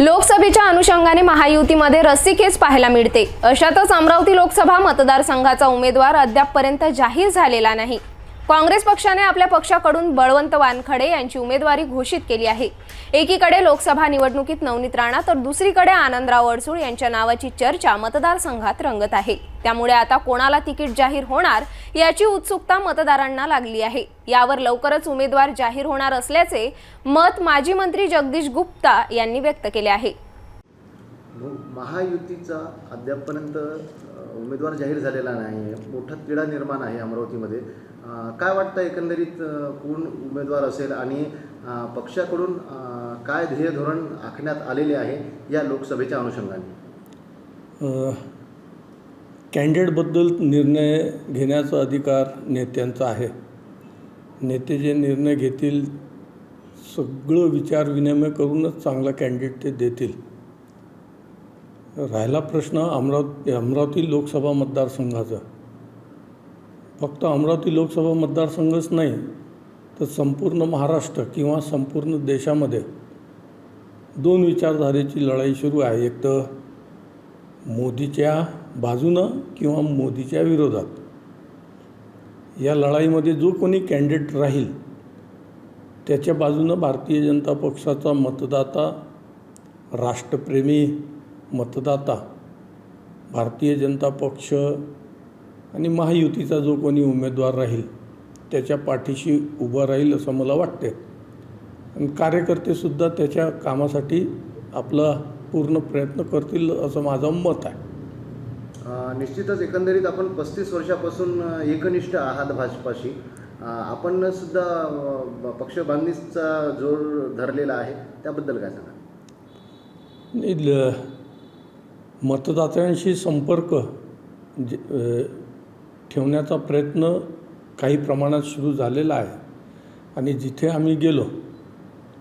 लोकसभेच्या अनुषंगाने महायुतीमध्ये रस्सीखेच पाहायला मिळते. अशातच अमरावती लोकसभा मतदारसंघाचा उमेदवार अद्यापपर्यंत जाहीर झालेला नाही. काँग्रेस पक्षाने आपल्या पक्षाकडून बळवंत वानखडे यांची उमेदवारी घोषित केली आहे. एकीकडे लोकसभा निवडणुकीत नवनीत राणा तर दुसरीकडे आनंदराव अडसूळ यांच्या नावाची चर्चा मतदारसंघात रंगत आहे. त्यामुळे आता कोणाला तिकीट जाहीर होणार याची उत्सुकता मतदारांना लागली आहे. यावर लवकरच उमेदवार जाहीर होणार असल्याचे मत माजी मंत्री जगदीश गुप्ता यांनी व्यक्त केले आहे. महायुतीचा अद्यापपर्यंत उमेदवार जाहीर झालेला नाही आहे मोठा तिढा निर्माण आहे अमरावतीमध्ये. काय वाटतं एकंदरीत कोण उमेदवार असेल आणि पक्षाकडून काय ध्येय धोरण आखण्यात आलेले आहे या लोकसभेच्या अनुषंगाने? कॅन्डिडेटबद्दल निर्णय घेण्याचा अधिकार नेत्यांचा आहे. नेते जे निर्णय घेतील सगळं विचारविनिमय करूनच चांगला कॅन्डिडेट ते देतील. राहिला प्रश्न अमरावती अमरावती लोकसभा मतदारसंघाचा. फक्त अमरावती लोकसभा मतदारसंघच नाही तर संपूर्ण महाराष्ट्र किंवा संपूर्ण देशामध्ये दोन विचारधारेची लढाई सुरू आहे. एक तर मोदीच्या बाजूनं किंवा मोदीच्या विरोधात. या लढाईमध्ये जो कोणी कॅन्डिडेट राहील त्याच्या बाजूनं भारतीय जनता पक्षाचा मतदाता राष्ट्रप्रेमी मतदाता भारतीय जनता पक्ष आणि महायुतीचा जो कोणी उमेदवार राहील त्याच्या पाठीशी उभं राहील असं मला वाटते आणि कार्यकर्तेसुद्धा त्याच्या कामासाठी आपला पूर्ण प्रयत्न करतील असं माझं मत आहे. निश्चितच एकंदरीत आपण पस्तीस वर्षापासून एकनिष्ठ आहात भाजपाशी. आपण सुद्धा पक्ष बांधणीचा जोर धरलेला आहे. त्याबद्दल काय सांगा मतदात्यांशी संपर्क जे ठेवण्याचा प्रयत्न काही प्रमाणात सुरू झालेला आहे. आणि जिथे आम्ही गेलो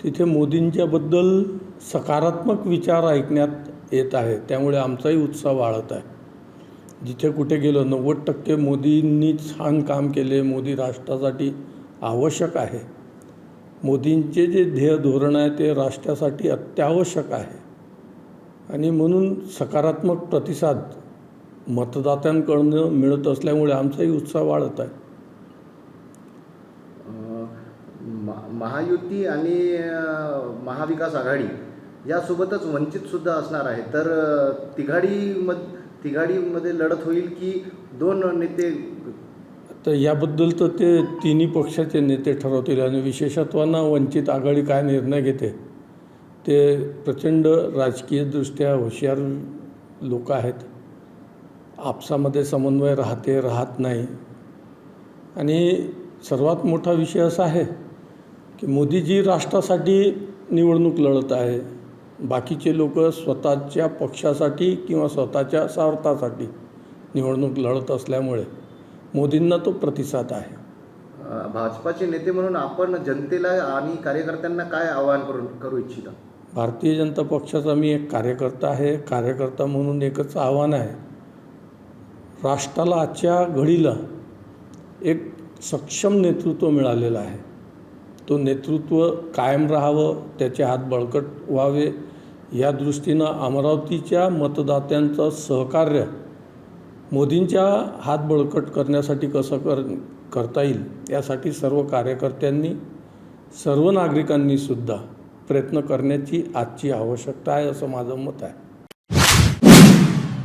तिथे मोदींच्याबद्दल सकारात्मक विचार ऐकण्यात येत आहे. त्यामुळे आमचाही उत्साह वाढत आहे. जिथे कुठे गेलो नव्वद टक्के मोदींनी छान काम केले. मोदी राष्ट्रासाठी आवश्यक आहे. मोदींचे जे ध्येय धोरण आहे ते राष्ट्रासाठी अत्यावश्यक आहे. आणि म्हणून सकारात्मक प्रतिसाद मतदात्यांकडनं मिळत असल्यामुळे आमचाही उत्साह वाढत आहे. महायुती आणि महाविकास आघाडी यासोबतच वंचितसुद्धा असणार आहे. तर तिघाडी मध तिघाडीमध्ये लढत होईल की दोन नेते? तर याबद्दल तर ते तिन्ही पक्षाचे नेते ठरवतील आणि विशेषत्वानं वंचित आघाडी काय निर्णय घेते? ते प्रचंड राजकीयदृष्ट्या हुशार लोक आहेत. आपसामध्ये समन्वय राहते राहत नाही. आणि सर्वात मोठा विषय असा आहे की मोदीजी राष्ट्रासाठी निवडणूक लढत आहे. बाकीचे लोक स्वतःच्या पक्षासाठी किंवा स्वतःच्या स्वार्थासाठी निवडणूक लढत असल्यामुळे मोदींना तो प्रतिसाद आहे. भाजपाचे नेते म्हणून आपण जनतेला आणि कार्यकर्त्यांना काय आवाहन करू करू इच्छिता? भारतीय जनता पक्षाचा मी एक कार्यकर्ता आहे. कार्यकर्ता म्हणून एकच आव्हान आहे. राष्ट्राला आजच्या घडीला एक सक्षम नेतृत्व मिळालेलं आहे. तो नेतृत्व कायम राहावं त्याचे हात बळकट व्हावे या दृष्टीनं अमरावतीच्या मतदात्यांचं सहकार्य मोदींच्या हात बळकट करण्यासाठी कसं कर करता येईल यासाठी सर्व कार्यकर्त्यांनी सर्व नागरिकांनीसुद्धा प्रयत्न करण्याची आजची आवश्यकता आहे असं माझं मत आहे.